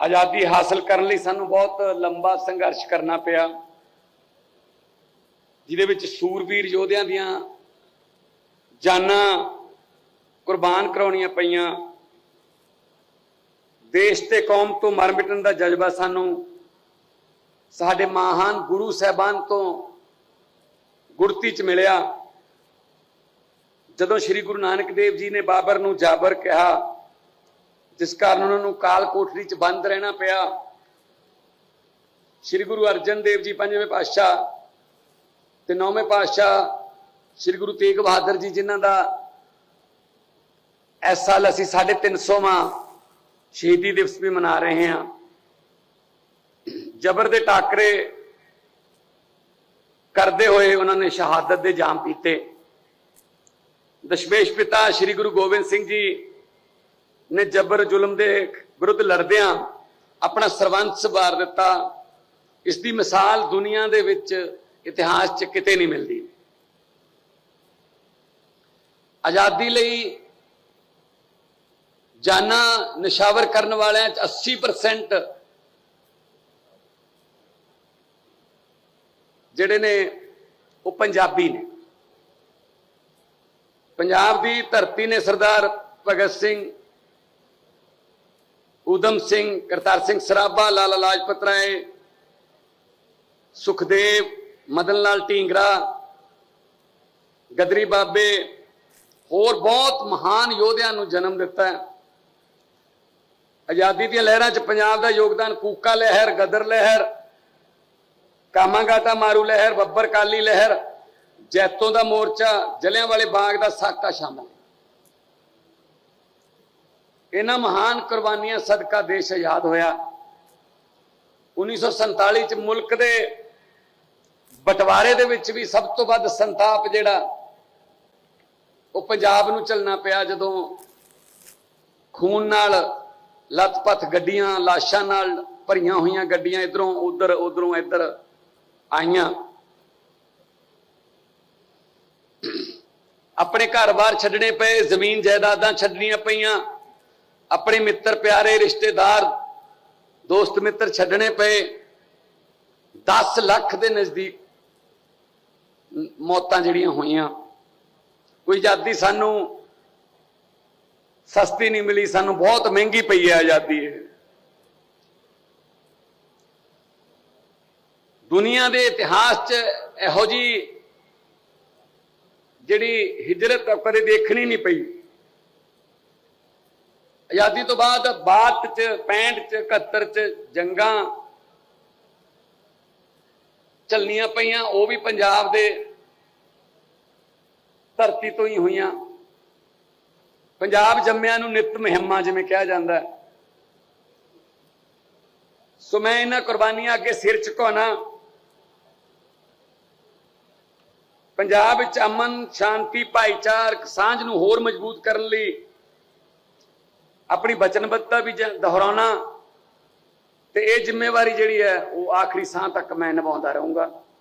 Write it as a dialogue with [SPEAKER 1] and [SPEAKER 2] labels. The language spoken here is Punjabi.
[SPEAKER 1] ਆਜ਼ਾਦੀ ਹਾਸਲ ਕਰਨ ਲਈ ਸਾਨੂੰ ਬਹੁਤ ਲੰਬਾ ਸੰਘਰਸ਼ ਕਰਨਾ ਪਿਆ। ਜਿਹਦੇ ਵਿੱਚ ਸੂਰਵੀਰ ਯੋਧਿਆਂ ਦੀਆਂ ਜਾਨਾਂ ਕੁਰਬਾਨ ਕਰਾਉਣੀਆਂ ਪਈਆਂ। ਦੇਸ਼ ਤੇ ਕੌਮ ਤੋਂ ਮਰ ਮਿਟਣ ਦਾ ਜਜ਼ਬਾ ਸਾਨੂੰ ਸਾਡੇ ਮਹਾਨ ਗੁਰੂ ਸਾਹਿਬਾਨ ਤੋਂ ਗੁਰਤੀ ਚ ਮਿਲਿਆ। ਜਦੋਂ ਸ੍ਰੀ ਗੁਰੂ ਨਾਨਕ ਦੇਵ ਜੀ ਨੇ ਬਾਬਰ ਨੂੰ ਜਾਬਰ ਕਿਹਾ ਜਿਸ ਕਾਰਨ ਉਹਨਾਂ ਨੂੰ ਕਾਲ ਕੋਠੜੀ ਚ ਬੰਦ ਰਹਿਣਾ ਪਿਆ। ਸ੍ਰੀ ਗੁਰੂ ਅਰਜਨ ਦੇਵ ਜੀ ਪੰਜਵੇਂ ਪਾਤਸ਼ਾਹ ਤੇ ਨੌਵੇਂ ਪਾਤਸ਼ਾਹ ਸ੍ਰੀ ਗੁਰੂ ਤੇਗ ਬਹਾਦਰ ਜੀ, ਜਿਨ੍ਹਾਂ ਦਾ ਇਸ ਸਾਲ ਅਸੀਂ 350ਵਾਂ ਸ਼ਹੀਦੀ ਦਿਵਸ ਵੀ ਮਨਾ ਰਹੇ ਹਾਂ। ਜਬਰ ਦੇ ਟਾਕਰੇ ਕਰਦੇ ਹੋਏ ਉਹਨਾਂ ਨੇ ਸ਼ਹਾਦਤ ਦੇ ਜਾਮ ਪੀਤੇ। ਦਸ਼ਮੇਸ਼ ਪਿਤਾ ਸ੍ਰੀ ਗੁਰੂ ਗੋਬਿੰਦ ਸਿੰਘ ਜੀ ਨੇ ਜਬਰ ਜ਼ੁਲਮ ਦੇ ਵਿਰੁੱਧ ਲੜਦਿਆਂ ਆਪਣਾ ਸਰਵੰਸ ਵਾਰ ਦਿੱਤਾ। ਇਸ ਦੀ ਮਿਸਾਲ ਦੁਨੀਆ ਦੇ ਵਿੱਚ ਇਤਿਹਾਸ 'ਚ ਕਿਤੇ ਨਹੀਂ ਮਿਲਦੀ। ਆਜ਼ਾਦੀ ਲਈ ਜਾਨਾਂ ਨਿਸ਼ਾਵਰ ਕਰਨ ਵਾਲਿਆਂ 'ਚ 80% ਜਿਹੜੇ ਨੇ ਉਹ ਪੰਜਾਬੀ ਨੇ। ਪੰਜਾਬ ਦੀ ਧਰਤੀ ਨੇ ਸਰਦਾਰ ਭਗਤ ਸਿੰਘ ਊਧਮ ਸਿੰਘ, ਕਰਤਾਰ ਸਿੰਘ ਸਰਾਭਾ, ਲਾਲਾ ਲਾਜਪਤ ਰਾਏ, ਸੁਖਦੇਵ, ਮਦਨ ਲਾਲ ਢੀਂਗਰਾ, ਗਦਰੀ ਬਾਬੇ, ਹੋਰ ਬਹੁਤ ਮਹਾਨ ਯੋਧਿਆਂ ਨੂੰ ਜਨਮ ਦਿੱਤਾ ਹੈ। ਆਜ਼ਾਦੀ ਦੀਆਂ ਲਹਿਰਾਂ 'ਚ ਪੰਜਾਬ ਦਾ ਯੋਗਦਾਨ ਕੂਕਾ ਲਹਿਰ, ਗਦਰ ਲਹਿਰ ਕਾਮਾਗਾਟਾ ਮਾਰੂ ਲਹਿਰ, ਬੱਬਰ ਕਾਲੀ ਲਹਿਰ, ਜੈਤੋਂ ਦਾ ਮੋਰਚਾ ਜਲਿਆਂ ਵਾਲੇ ਬਾਗ ਦਾ ਸਾਕਾ ਸ਼ਾਮਲ ਹੈ। ਇਹਨਾਂ ਮਹਾਨ ਕੁਰਬਾਨੀਆਂ ਸਦਕਾ ਦੇਸ਼ ਆਜ਼ਾਦ ਹੋਇਆ। 1947 ਚ ਮੁਲਕ ਦੇ ਬਟਵਾਰੇ ਦੇ ਵਿੱਚ ਵੀ ਸਭ ਤੋਂ ਵੱਧ ਸੰਤਾਪ ਜਿਹੜਾ, ਉਹ ਪੰਜਾਬ ਨੂੰ ਚੱਲਣਾ ਪਿਆ ਜਦੋਂ ਖੂਨ ਨਾਲ ਲੱਤ-ਪੱਥ ਗੱਡੀਆਂ, ਲਾਸ਼ਾਂ ਨਾਲ ਭਰੀਆਂ ਹੋਈਆਂ ਗੱਡੀਆਂ ਇਧਰੋਂ ਉਧਰ, ਉਧਰੋਂ ਇੱਧਰ ਆਈਆਂ। ਆਪਣੇ ਘਰ-ਬਾਰ ਛੱਡਣੇ ਪਏ, ਜ਼ਮੀਨ ਜਾਇਦਾਦਾਂ ਛੱਡਣੀਆਂ ਪਈਆਂ। ਆਪਣੇ ਮਿੱਤਰ ਪਿਆਰੇ ਰਿਸ਼ਤੇਦਾਰ, ਦੋਸਤ ਮਿੱਤਰ ਛੱਡਣੇ ਪਏ। 10 ਲੱਖ ਦੇ ਨਜ਼ਦੀਕ ਮੌਤਾਂ ਜਿਹੜੀਆਂ ਹੋਈਆਂ। ਕੋਈ ਆਜ਼ਾਦੀ ਸਾਨੂੰ ਸਸਤੀ ਨਹੀਂ ਮਿਲੀ, ਸਾਨੂੰ ਬਹੁਤ ਮਹਿੰਗੀ ਪਈ ਹੈ ਆਜ਼ਾਦੀ ਇਹ। ਦੁਨੀਆ ਦੇ ਇਤਿਹਾਸ 'ਚ ਇਹੋ ਜੀ ਜਿਹੜੀ ਹਿਜਰਤ ਕਦੇ ਦੇਖਣੀ ਨਹੀਂ ਪਈ। ਆਜ਼ਾਦੀ ਤੋਂ ਬਾਅਦ 62 ਚ 65 ਚ 71 ਚ ਜੰਗਾਂ ਚੱਲਣੀਆਂ ਪਈਆਂ, ਉਹ ਵੀ ਪੰਜਾਬ ਦੇ ਧਰਤੀ ਤੋਂ ਹੀ ਹੋਈਆਂ। ਪੰਜਾਬ ਜੰਮਿਆਂ ਨੂੰ ਨਿਤ ਮਹਿਮਾ ਜਿਵੇਂ ਕਿਹਾ ਜਾਂਦਾ ਹੈ। ਸੋ ਮੈਂ ਇਹਨਾਂ ਕੁਰਬਾਨੀਆਂ ਅੱਗੇ ਸਿਰ ਝੁਕਾਉਣਾ। ਪੰਜਾਬ ਵਿੱਚ ਅਮਨ, ਸ਼ਾਂਤੀ, ਭਾਈਚਾਰਕ ਸਾਂਝ ਨੂੰ ਹੋਰ ਮਜ਼ਬੂਤ ਕਰਨ ਲਈ ਆਪਣੀ ਵਚਨਬੱਧਤਾ ਵੀ ਦੁਹਰਾਉਣਾ ਤੇ ਇਹ ਜ਼ਿੰਮੇਵਾਰੀ ਜਿਹੜੀ ਹੈ, ਉਹ ਆਖਰੀ ਸਾਹ ਤੱਕ ਮੈਂ ਨਿਭਾਉਂਦਾ ਰਹੂੰਗਾ।